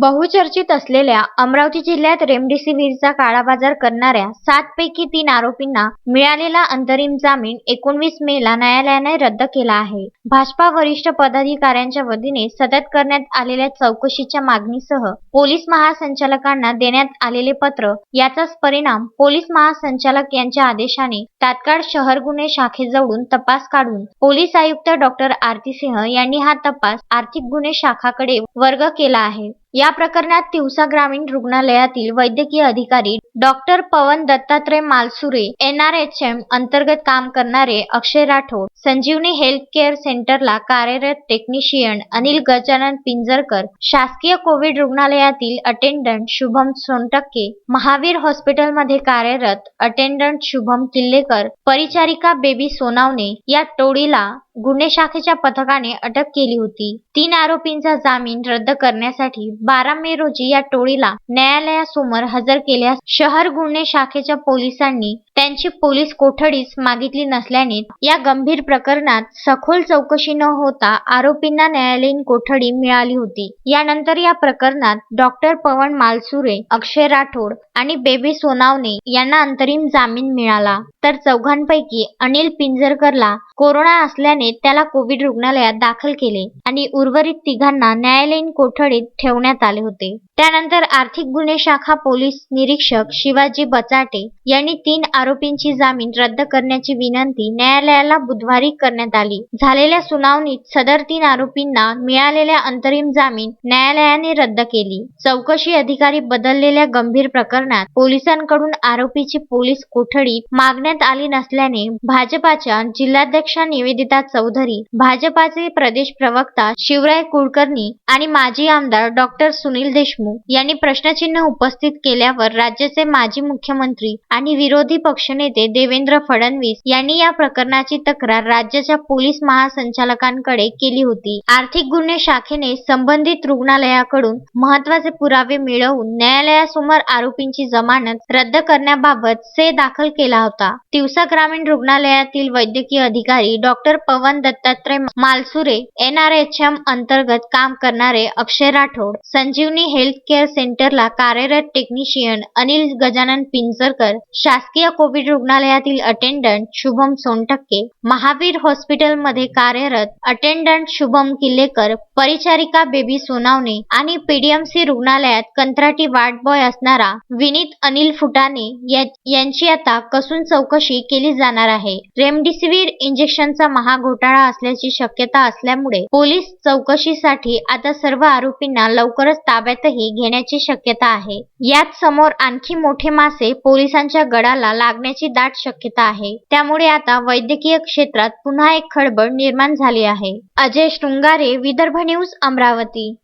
बहुचर्चित असलेल्या अमरावती जिल्ह्यात रेमडेसिवीरचा काळाबाजार करणाऱ्या सात पैकी तीन आरोपींना मिळालेला अंतरिम जामीन एकोणवीस मेला न्यायालयाने रद्द केला आहे. भाजपा वरिष्ठ पदाधिकाऱ्यांच्या वतीने सतत करण्यात आलेल्या चौकशीच्या मागणीसह पोलीस महासंचालकांना देण्यात आलेले पत्र याचाच परिणाम पोलीस महासंचालक यांच्या आदेशाने तात्काळ शहर गुन्हे शाखेजवळून तपास काढून पोलीस आयुक्त डॉक्टर आरती सिंह यांनी हा तपास आर्थिक गुन्हे शाखाकडे वर्ग केला आहे. या प्रकरणात तिवसा ग्रामीण रुग्णालयातील वैद्यकीय अधिकारी डॉक्टर पवन दत्तात्रय मालसुरे एनआरएचएम अंतर्गत काम करणारे अक्षय राठोड संजीवनी हेल्थ केअर सेंटरला कार्यरत टेक्निशियन अनिल गजानन पिंजरकर शासकीय कोविड रुग्णालयातील अटेंडंट शुभम सोनटक्के महावीर हॉस्पिटलमध्ये कार्यरत अटेंडंट शुभम किल्लेकर परिचारिका बेबी सोनावणे या टोळीला गुन्हे शाखेच्या पथकाने अटक केली होती. तीन आरोपींचा जामीन रद्द करण्यासाठी बारा मे रोजी या टोळीला न्यायालयासमोर हजर केल्यास शहर गुन्हे शाखेच्या पोलिसांनी त्यांची पोलीस कोठडीच मागितली नसल्याने या गंभीर प्रकरणात सखोल चौकशी न होता आरोपींना न्यायालयीन कोठडी मिळाली होती. यानंतर या प्रकरणात डॉक्टर पवन मालसुरे अक्षय राठोड आणि बेबी सोनावणे यांना अंतरिम जामीन मिळाला. तर चौघांपैकी अनिल पिंजरकरला कोरोना असल्याने त्याला कोविड रुग्णालयात दाखल केले आणि उर्वरित तिघांना न्यायालयीन कोठडीत ठेवण्यात आले होते. त्यानंतर आर्थिक गुन्हे शाखा पोलीस निरीक्षक शिवाजी बचाटे यांनी तीन आरोपींची जामीन रद्द करण्याची विनंती न्यायालयाला बुधवारी करण्यात आली. झालेल्या सुनावणीत सदर तीन आरोपींना मिळालेल्या अंतरिम जामीन न्यायालयाने रद्द केली. चौकशी अधिकारी बदललेल्या गंभीर प्रकरणात पोलिसांकडून आरोपीची पोलीस कोठडी मागण्यात आली नसल्याने भाजपाच्या जिल्हाध्यक्षा निवेदिता चौधरी भाजपाचे प्रदेश प्रवक्ता शिवराय कुलकर्णी आणि माजी आमदार डॉक्टर सुनील देशमुख यांनी प्रश्नचिन्ह उपस्थित केल्यावर राज्याचे माजी मुख्यमंत्री आणि विरोधी पक्षनेते देवेंद्र फडणवीस यांनी या प्रकरणाची तक्रार राज्याच्या पोलीस महासंचालकांकडे केली होती. आर्थिक गुन्हे शाखेने संबंधित रुग्णालयाकडून महत्त्वाचे पुरावे मिळवून न्यायालयासमोर आरोपींची जमानत रद्द करण्याबाबत से दाखल केला होता. दिवसा ग्रामीण रुग्णालयातील वैद्यकीय अधिकारी डॉक्टर पवन दत्तात्रय मालसुरे एनआरएचएम अंतर्गत काम करणारे अक्षय राठोड संजीवनी हेल्थ केअर सेंटरला कार्यरत टेक्निशियन अनिल गजानन पिंजरकर शासकीय कोविड रुग्णालयातील अटेंडंट शुभम सोनटक्के महावीर हॉस्पिटलमध्ये कार्यरत अटेंडंट शुभम किल्लेकर परिचारिका बेबी सोनावणे आणि पीडीएमसी रुग्णालयात कंत्राटी वार्ड बॉय असणारा विनीत अनिल फुटाणे यांची आता कसून चौकशी केली जाणार आहे. रेमडेसिवीर इंजेक्शनचा घोटाळा असल्याची शक्यता असल्यामुळे पोलीस चौकशीसाठी आता सर्व आरोपींना लवकरच ताब्यातही घेण्याची शक्यता आहे. यात समोर आणखी मोठे मासे पोलिसांच्या गडाला लागण्याची दाट शक्यता आहे. त्यामुळे आता वैद्यकीय क्षेत्रात पुन्हा एक खळबळ निर्माण झाली आहे. अजय शृंगारे विदर्भ न्यूज अमरावती.